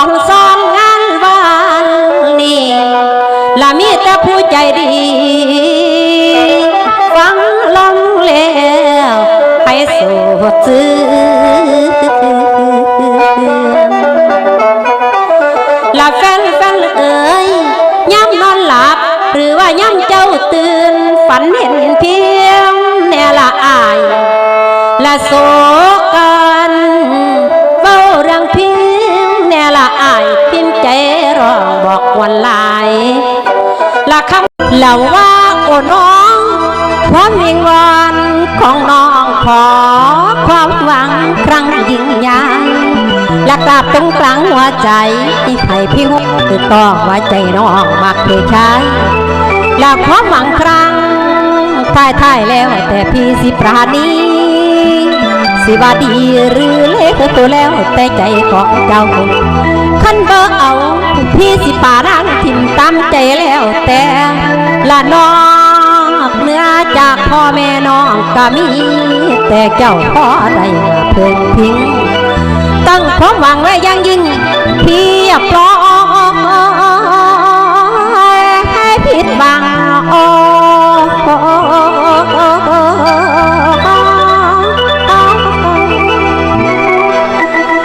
องซ้อนงานวันนี้ละมีแต่ผู้ใจดี ฟังลงแล้วให้สดชื่นละแฟนแฟนเอ๋ยย้ำนอนหลับ หรือว่าย้ำเจ้าตื่น ฝันเห็นเพียงแน่ละอายละโศก องบอกวันลายละคำเหล่าว่าโอ้น้องความวิงวอนของน้องขอความหวังครั้งยิ่งใหญ่และกราบตรงกลางหัวใจที่ไผ่พี่ฮุกติดต่อว่าใจน้องมักเพชายและความหวังครั้งท้ายท้ายๆแล้วแต่พี่สิปราณีสิว่าดีหรือเล็กตัวแล้วแต่ใจของเจ้าขันเบอเอา พี่สิป่านางทิมตามใจแล้วแต่ละน้องเนื้อจากพ่อแม่น้องก็มี แต่เจ้าพ่อได้เพิ่งพิงตั้งความหวังไว้อยังยิ่งพียบพร้อให้ผิดบังโอ้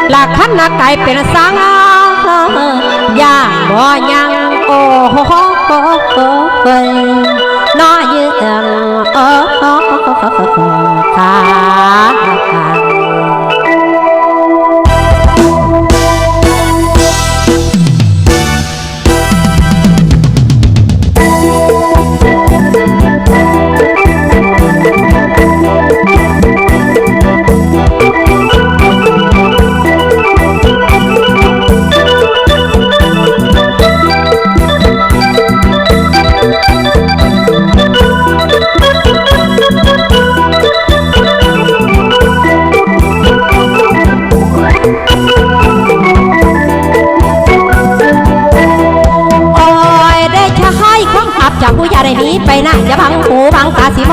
หลักขันนักไก่เป็นสัง ย่างบ่ยังโอ้โหเอ้ยน้อยยืนโอ้ขา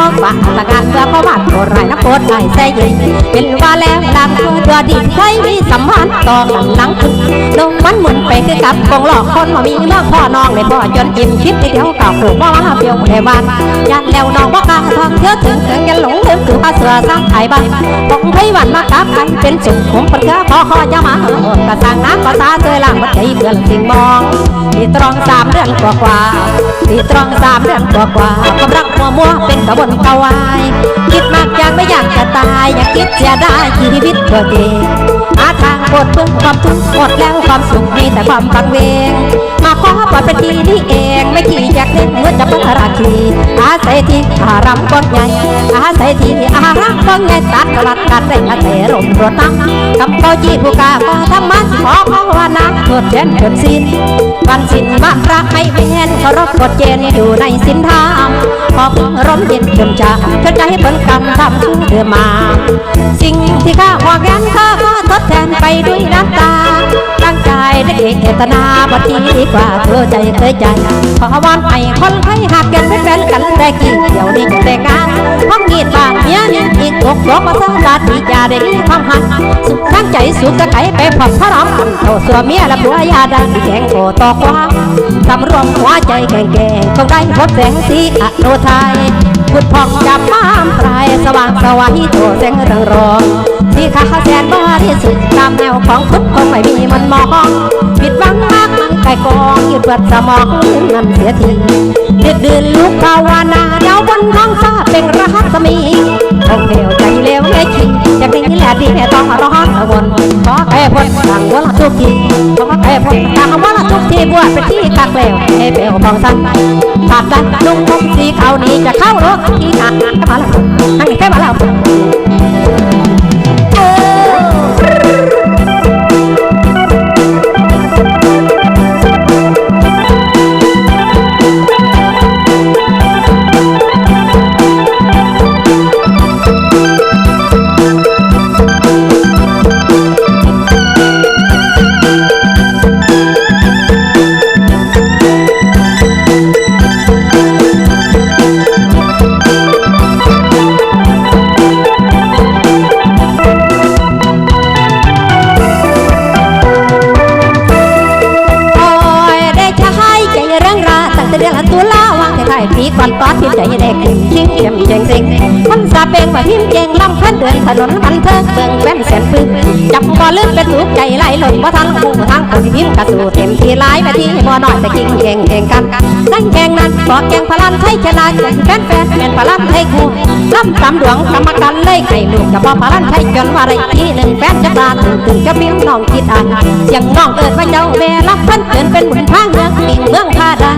งตาสีมองว่าตะการเพื่อเพราะว่าโกรธไรนักโกรธไรแซ่ยิงเป็นว่าแล้วดังตัวตัวดินใครมีสัมพันธ์ต่อกันหลังคุณลงมันหมุนไปคือกับกองหลอกคนมามีเมื่อพ่อน้องในพ่อจนอิ่มคิดเดียวกับผูกว่ามาเปียวในบ้านยันแล้วน้องว่ากล้าทองเที่ยวถึงถึงยันหลงลืมคือผ้าเสือสร้างไทยบ้านผมให้วันมากับกันเป็นสุขผมปิดเกลือพอคอยามากระสังน้ำก็ตาเจอล่างวัดใจเพื่อนสิ่งมองตีตรองสามเดือนกว่ากว่าตีตรองสามเดือนกว่ากว่าความรักมัวมัวเป็นกระบวนกวาย คิดมากอยากไม่อยากจะตาย อยากคิดเสียได้ชีวิตตัวเองหาทางปวดเพื่อความทุกข์หมดแล้วความสุขมีแต่ความกังเวง มาขอปล่อยเป็นทีนี้เอง ไม่ขี่อยากเล่นเมื่อจะพัฒราคีอาศัยที่อารำกว้างใหญ่อาศัยที่อารำกว้างใหญ่ตัดกลัดกัดได้อาศัยลมรถน้ำกำเป้าจีผู้กาก็ทำ ขอขอว่าน้ำเกิดเช่นเกิดสิ้นวันสินบ้านรักให้เป็นเคารพกฎเกณฑ์อยู่ในสินธรรมพอพึ่งร่มเย็นจนจะเพื่อใจให้เปิ้นกรรมทำเดือมา สิ่งที่ข้าหวังยันข้าก็ทดแทนไปด้วยน้ำตาตั้งใจได้เจตนาบัดนี้ดีกว่าเธอใจเคยใจ ขอวอนให้คนไข้หักกันเป็นแฟนกันได้กี่เดี๋ยวนี้แต่งงานห้องกีดบาดเนี้ยนี่อีกตกตกมาสร้างดีจาได้มีความหันสุขทั้งใจสุขกะไก่ไปผ่อนพระรำอันเท่าสัวเมียและผัวยาดังแข่งโกตอกว่าสำรวมหัวใจแก่งแก่คงได้พบแสงสีอโนไทยพุดพองจับม้ามปลายสว่างสวัยโตแสงเรืองรองสีขาแสนบริสุทธิ์ตามแนวของพุทธคงไม่มีมันมองปิดบังมากไก่กองยืดเปิดสมองนั่นเสียทีเดือดดืนลูกภาวนาเดาบนท้องฟ้าเป็นรหัสมี ท่องเดียวใจเร็วแค่ชิงจากนี้แหละดีแม่ต้องร้องระวนขอแค่พ้นต่างวันละทุกทีขอแค่พ้นต่างวันละทุกทีบวชเป็นที่กักเลวให้เปลวทองสั้นผานดันลุงผมสีขาวนี้จะเข้ารถที่ขาดมาแล้วให้แค่มาแล้ว ผีก่อนตอดพิมพ์ใจเด็กทิ้งเข็มเจงสิงคนสาเป็นว่าพิมพ์เจงลำพันเดินถนนพันเทิงเบิ่งแว่นแสนปึ้งจับบ่ลึกเป็นถูกใจไหลหล่นบ่ทันหูทางคนพิมกระสูเต็มที่หลายไปที่บ่น้อยแต่กิ่งเก่งเก่งกันนั่งแข่งนั้นบ่แข่งพลันไทยชนะแฟนแฟนแม่นพลันไทยคู่ลำตำดวงกรรมการเลยให้ลูกกับพ่อพลันไทยจนว่าไรที่หนึ่งแฟนจะตาตึงตึงจะเบี้ยวน้องคิดอ่านเสียงน้องเกิดว่าเจ้าแม่รับพันเกินเป็นบุญทางเมืองมีเมืองพาดา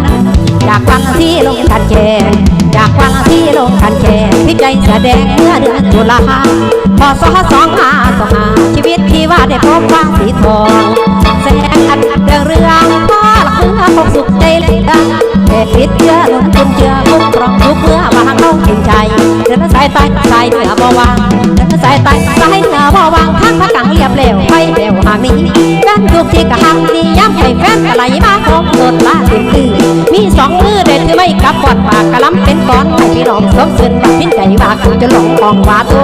จากวันที่ลงกันแกนจากวันที่ลงกันแกนที่ใจแสดงเมื่อเดือนตุลาพศสองห้าสองห้าชีวิตที่ว่าได้พบคว่าสีทองแสงอันเรืองเรื่องพ่อละเมื่อคงสุขใจเลยดังแค่คิดเชื่อลงทุนเชื่อคุ้มครองทุกเมื่อวางเข้าถึงใจเดินสายใต้สายเหนือบ่วางเดินสายใต้สายเหนือบ่วางทักพระกังเรียบเร็วไปเร็วหางนี้แฟนทุกที่กะหักดีย้ำให้แฟนกะไหลมาคงโดดลาสินคือ สมสืนว่าพินใจว่าคือจะหลงกองว่าโต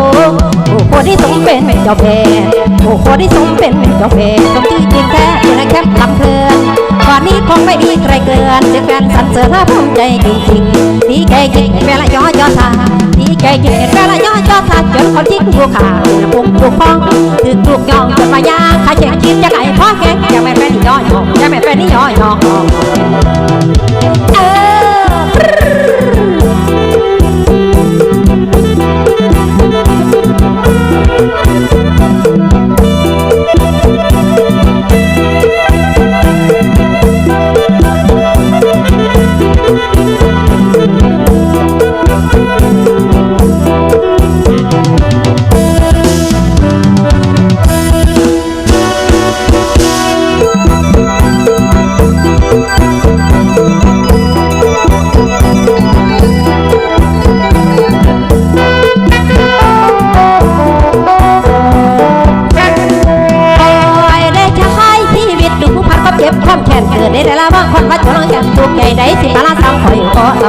โอ้โคที่สมเป็นเจ้าเพโอ้โคที่สมเป็นเจ้าเพสมที่จริงแท้ที่ในแคมป์ลำเพลินก่อนนี้คงไม่มีใครเกินจะแฟนสรรเสริญและภูมิใจจริงๆดีใจจริงเห็นแฟนละย่อนย่อนทาดีใจจริงเห็นแฟนละย่อนย่อนทาจนคนที่กูขาดปุ่มปลุกพองถึกลูกยองจนมายาขาเจ็บคิดจะไงพ่อแกอย่าไม่เป็นย่อยองอย่าไม่เป็นนี่ย่อยอง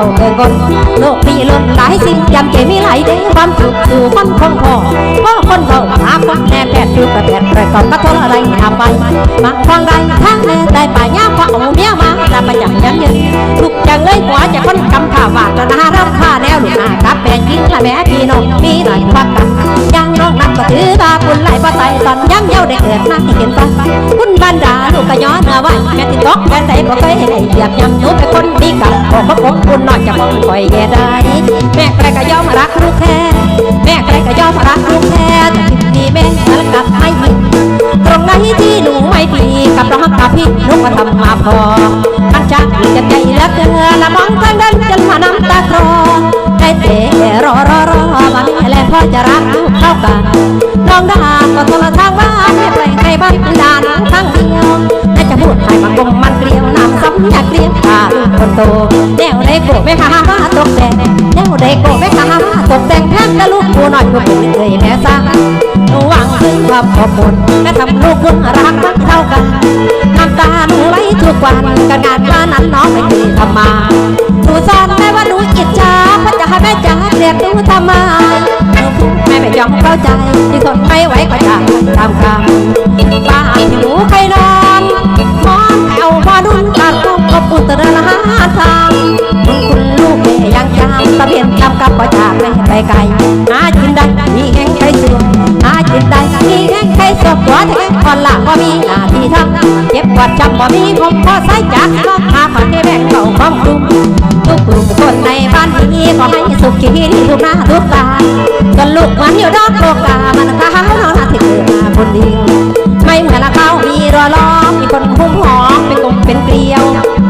าเกินคนโลกมีล้นหลายสิ่งยำเจมีหลายเด้ความสุขสู่คนคงพอพ่อคนเขาหาคนแน่แปดดูกระแปดประกอบกระทนอะไรทำไปมาฟังใดทางแน่ได้ป่าย่าพระองค์เมียมาลาประจักษ์ยันยืนทุกจังเลยหัวจะคนกำข่าวบาดนารับค่าแนวลูกหน้ากับแม่ยิงและแม่พี่น้องมีหน่อยควักกันยังน้องนั้นก็ถือตาคุณไหลป้าใส่ตอนยังเย้าได้เกิดมาที่เห็นฟ้าคุณบันดาลูกก็ย้อนเนื้อไว้แม่ติดตอกแฟนใดบ่เคยให้เหยียบยำหนูเป็นคน้องคอยแย่ได้แม่ใครก็ยอมรักลูกแค่แม่ใครก็ยอมรักลูกแค่แต่ที่นี่แม่แล้วกลับไม่ผิดตรงไหนที่หนูไม่ดีกับน้องกับพี่หนูก็ทำมาพอมันจะจะใจเหลือเกินละมองทางเดินจนมาน้ำตาคลอได้แต่รอรอรอมาแม่และพ่อจะรักลูกเท่ากันน้องดาก็โทรทางบ้านให้ไปให้บ้านดา คนโตแนวได้โกไม่หามาตกแต่งแนวได้โกไม่หามาตกแต่งแค่กะลูกกูหน่อยกูเป็นเคยแม่ซ่าหนูหวังถึงความขอบคุณแม่ทำลูกคุณรักมันเท่ากันน้ำตาหนูไหลทุกวันการงานว่านั้นน้องไม่เคยทำมาหนูสอนแม่ว่าหนูอิจฉาพราะจะให้แม่จ๋าเรียกหนูทำไมหนูพูดแม่ไม่ยอม คนในบ้านนี้ก็ให้สุขีทุกหน้าทุกตาจนลูกมันอยู่ดอกโลกามันข้าวนอนที่เกิดมาคนเดียวไม่เหมือนเขามีรอล้อมมีคนหุ้มหอมเป็นกลมเป็นเกลียว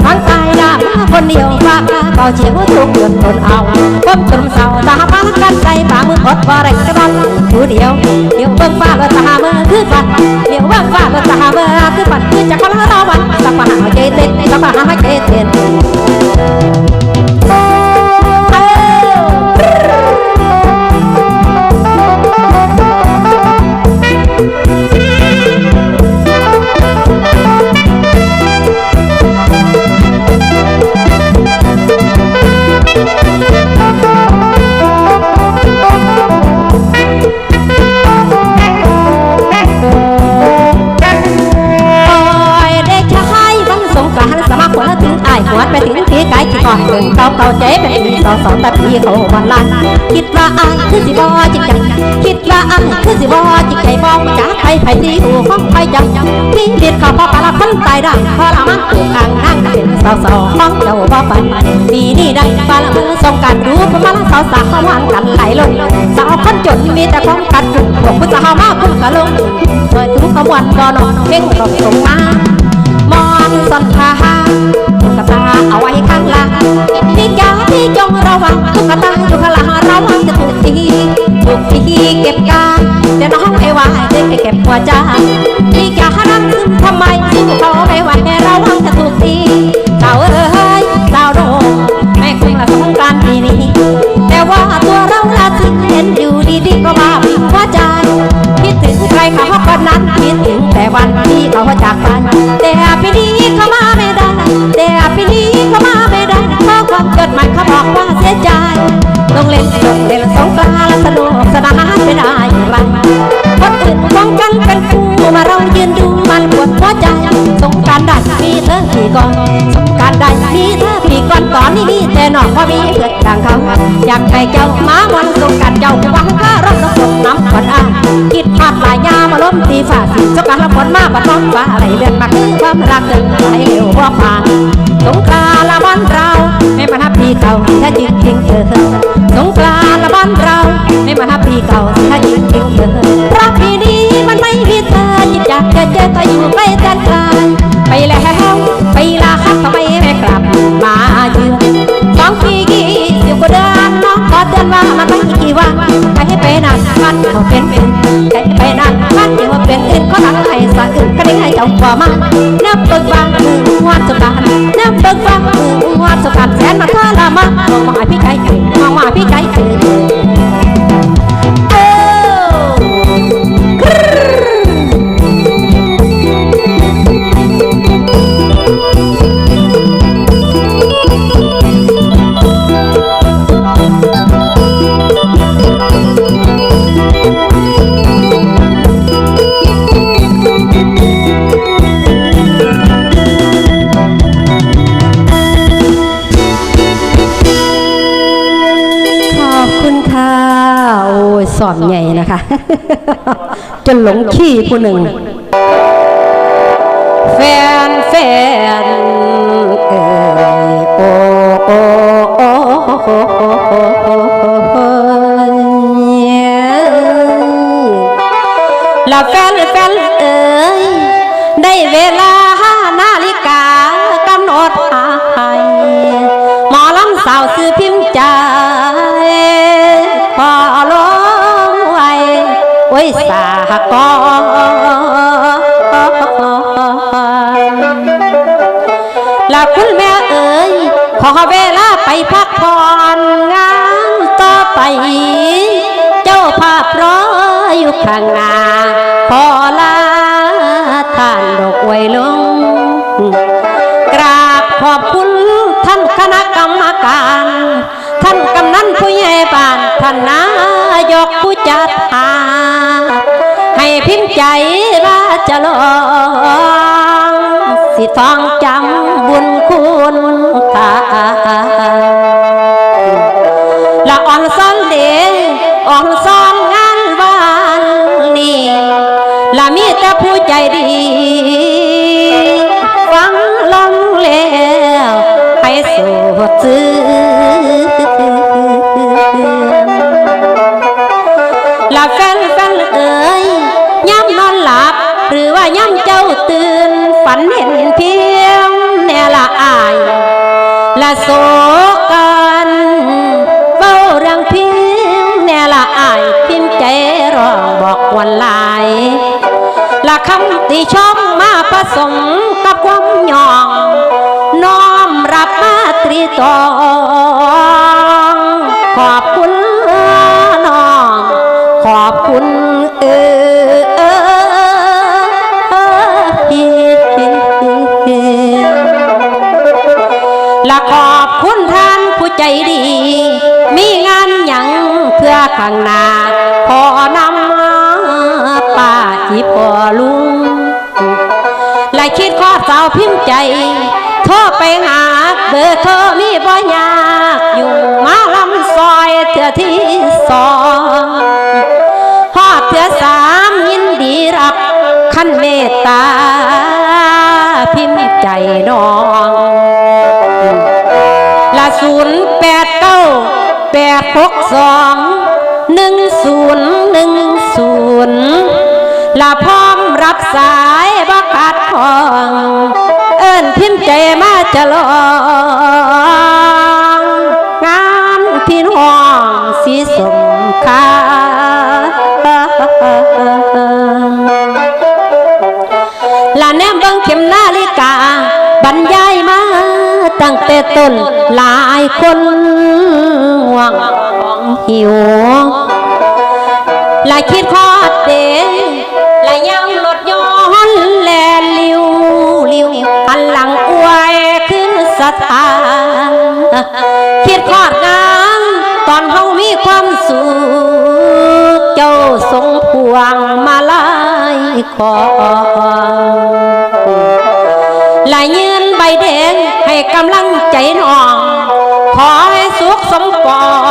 ทั้งตายดาคนเดียวฝากก็เชียวทุกเดือนคนเอาก้มตุ่มเสาตาบ้านกันใจป่ามืออดบ่ไรกระดอนผู้เดียวเดี๋ยวเบิ่งฟ้าก็ตาเมื่อคือฝันเดี๋ยวเบิ่งฟ้าก็ตาเมื่อคือฝันคือจะคนละรอวันสักปัญหาใจเต้นสักปัญหาใจเต้น ว่าอายคือสิบอจิกใจคิดว่าอายคือสิบอจิกใจบอกจากใครไผที่อยู่ห้องไปจังพี่เด็ดขาพอปลาคนตายดังพอละมันถูกอ่างนั่งเป็นสาวสองห้องเจ้าบ่ปันปีนี้ได้ปลาละมือส่งกันรู้พมาละสาวสาววันกันไหลลงสาวคนจนมีแต่ของกัดจุ่มพวกผู้สาวมาพุ่งกะลงเปิดทุกขบวนก่อนอนเพ่งตกลงมามอนสันทาตุ๊กตาเอาไว้ข้างหลังพี่จ๋าพี่จงระวังตุ๊กตาอยู่ข้างหลัง ให้เก็บหัวใจที่จ๋ารักซึ่งทำไมสู้เขาไม่ไหวแค่ระวังจะถูกทีสาวเอ้ยสาวโดงไม่คงละสงกรารปีนี้ แต่ว่าตัวเราละถึงเห็นอยู่ดีๆก็มาบิดหัวใจคิดถึงใครเขาคนนั้นคิดถึงแต่วันที่เขาจากไปแต่ปีนี้เขามาไม่ได้แต่ปีนี้เขามาไม่ได้เพราะความจดหมายเขาบอกว่าเสียใจต้องเล่นต้องเล่น จสงการได้มีเธอพี่ก่อนสงการได้มีเธอพี่ก่อนตอนนี้มีแต่นอกพอมีเพื่อนดังเขาอยากให้เจ้ามาวันสงการเจ้าหวังค่ารถน้ำตกน้ำขวัญอ่างคิดพลาดหลายยามาล้มตีฝ่าสิสงการละผลมาบัดน้องฟ้าไหลเลือนมาคือความรักเดินไหลเร็วว่าผ่านสงกรานต์ละบ้านเราให้มันฮับพี่เก่าแท้จริงจริงเธอ นั่นมันก็เป็นเป็นไปไปนานมันเดี๋ยวเป็นอื่นก็ทำให้สะอื่นก็ได้ให้เจ้าบ่มานับเบิกบางมือหัวสุดานนับเบิกบางมือหัวสุดานแสนมาทรมานมองมาพี่ใจเกินมองมาพี่ใจเกิ อมใหญ่นะคะ จนหลงขี้ผู้หนึ่ง แฟนแฟนเอ๋ยโอโอ้โอ้โอ้โอ้ละแฟนแฟนเอ๋ยได้เวลานาฬิกากำหนดหายหมอลำสาวซื้อพิมพ์ใจ สากอนแล้วคุณแม่เอ๋ยขอเวลาไปพักผ่อนงานต่อไป เจ้าภาพรออยู่ข้างหน้าขอลาท่านดอกไว้ลง กราบขอบคุณท่านคณะกรรมการ ท่านกำนันผู้ใหญ่บ้านท่านนายกผู้จัดหาให้พิมพ์ ใจว่าจะลองสิท้องจำบุญคุณตาละอ่อนซ้อนเดอ่อนซ้อนงานวานนี้ละมีแต่ผู้ใจดีฟังลงแล้วให้สดชื่น คำที่ชมมาผสมกับความหยองน้อมรับมาตรีตองขอบคุณน้อง ขอบคุณเออเออและขอบคุณท่านผู้ใจดี มีงานหยังเพื่อข้างหน้า อีพอลุงและคิดข้อสาวพิมพ์ใจโทรไปหาเบอร์โทรมีบ่ยากอยู่มาลำซอยเถื่อที่สองฮอดเถื่อสามยินดีรับขั้นเมตตา พิมพ์ใจน้องละศูนย์แปดเก้าแปดหกสองหนึ่งศูนย์หนึ่งศูนย์ละพร้อมรับสายบักขาดทอง จะลองงานพี่น้องสีสมคาละแนมเบิ่งเข็มนาฬิกา บรรยายมาตั้งแต่ต้นหลายคนห่วงของหิวละคิดคอ ขึ้นสถานคิดคอดงามตอนเฮามีความสุข เจ้าทรงพวงมาลายขอลายยืนใบแดงให้กำลังใจน้อง ขอให้สุขสมปอง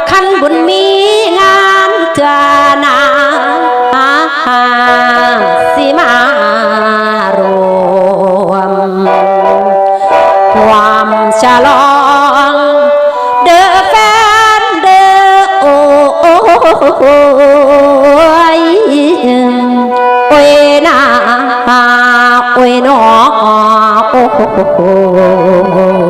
ละคันบุญมีงานเถื่อนาสิมารวม ความฉลองเดอแฟนเดอโอ้ยโอ้ยนาโอ้ยนอโอ้อ้ย